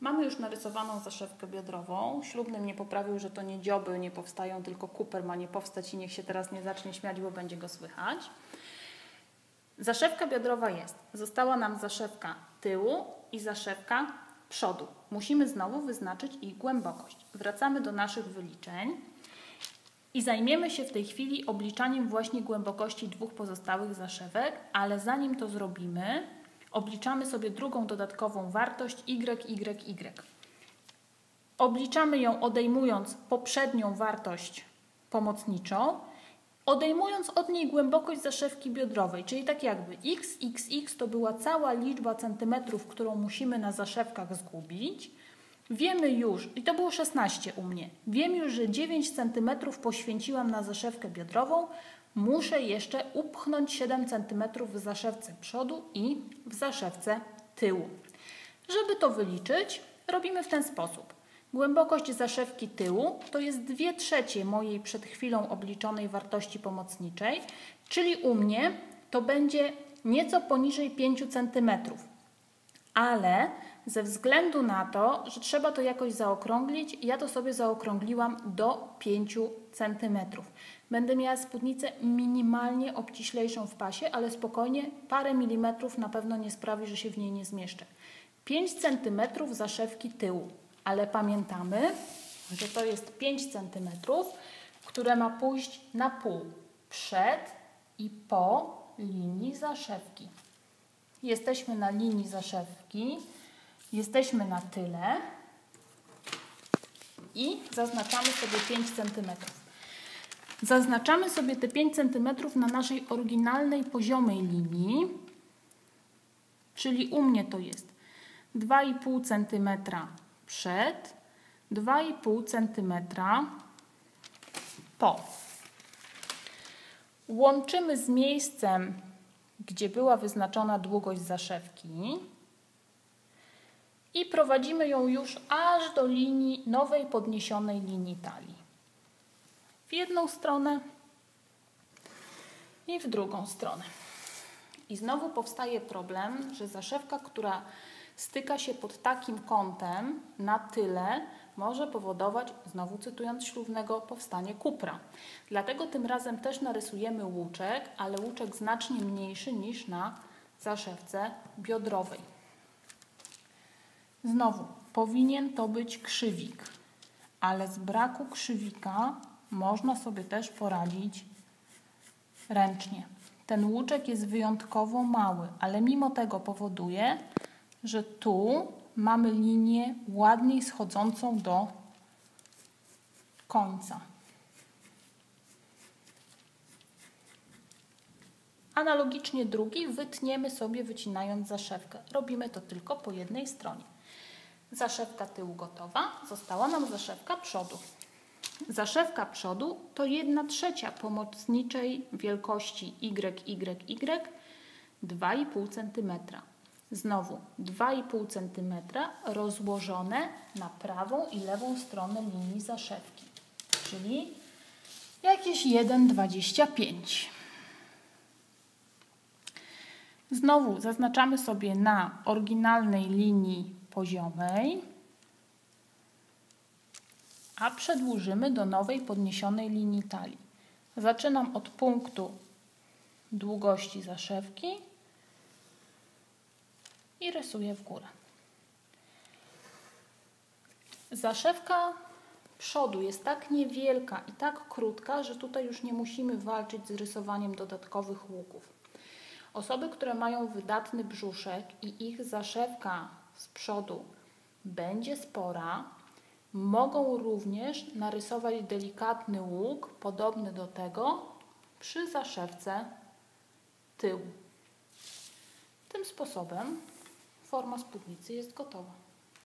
Mamy już narysowaną zaszewkę biodrową. Ślubny mnie poprawił, że to nie dzioby nie powstają, tylko kuper ma nie powstać i niech się teraz nie zacznie śmiać, bo będzie go słychać. Zaszewka biodrowa jest. Została nam zaszewka tyłu i zaszewka przodu. Musimy znowu wyznaczyć ich głębokość. Wracamy do naszych wyliczeń i zajmiemy się w tej chwili obliczaniem właśnie głębokości dwóch pozostałych zaszewek, ale zanim to zrobimy, obliczamy sobie drugą dodatkową wartość y, y, y. Obliczamy ją odejmując poprzednią wartość pomocniczą, odejmując od niej głębokość zaszewki biodrowej, czyli tak jakby x, x, x to była cała liczba centymetrów, którą musimy na zaszewkach zgubić. Wiemy już, i to było 16 u mnie, wiem już, że 9 cm poświęciłam na zaszewkę biodrową, muszę jeszcze upchnąć 7 cm w zaszewce przodu i w zaszewce tyłu. Żeby to wyliczyć, robimy w ten sposób. Głębokość zaszewki tyłu to jest 2 trzecie mojej przed chwilą obliczonej wartości pomocniczej, czyli u mnie to będzie nieco poniżej 5 cm. Ale ze względu na to, że trzeba to jakoś zaokrąglić, ja to sobie zaokrągliłam do 5 cm. Będę miała spódnicę minimalnie obciślejszą w pasie, ale spokojnie, parę milimetrów na pewno nie sprawi, że się w niej nie zmieszczę. 5 cm zaszewki tyłu, ale pamiętamy, że to jest 5 cm, które ma pójść na pół przed i po linii zaszewki. Jesteśmy na linii zaszewki, jesteśmy na tyle i zaznaczamy sobie 5 cm. Zaznaczamy sobie te 5 cm na naszej oryginalnej poziomej linii, czyli u mnie to jest 2,5 cm przed, 2,5 cm po. Łączymy z miejscem, gdzie była wyznaczona długość zaszewki i prowadzimy ją już aż do linii nowej podniesionej linii talii w jedną stronę i w drugą stronę. I znowu powstaje problem, że zaszewka, która styka się pod takim kątem na tyle, może powodować, znowu cytując ślubnego, powstanie kupra. Dlatego tym razem też narysujemy łuczek, ale łuczek znacznie mniejszy niż na zaszewce biodrowej. Znowu, powinien to być krzywik, ale z braku krzywika można sobie też poradzić ręcznie. Ten łuczek jest wyjątkowo mały, ale mimo tego powoduje, że tu mamy linię ładniej schodzącą do końca. Analogicznie drugi wytniemy sobie wycinając zaszewkę. Robimy to tylko po jednej stronie. Zaszewka tyłu gotowa, została nam zaszewka przodu. Zaszewka przodu to 1 trzecia pomocniczej wielkości YYY 2,5 cm. Znowu 2,5 cm rozłożone na prawą i lewą stronę linii zaszewki, czyli jakieś 1,25. Znowu zaznaczamy sobie na oryginalnej linii poziomej a przedłużymy do nowej podniesionej linii talii. Zaczynam od punktu długości zaszewki i rysuję w górę. Zaszewka przodu jest tak niewielka i tak krótka, że tutaj już nie musimy walczyć z rysowaniem dodatkowych łuków. Osoby, które mają wydatny brzuszek i ich zaszewka z przodu będzie spora, Mogą również narysować delikatny łuk, podobny do tego, przy zaszewce tyłu. Tym sposobem forma spódnicy jest gotowa.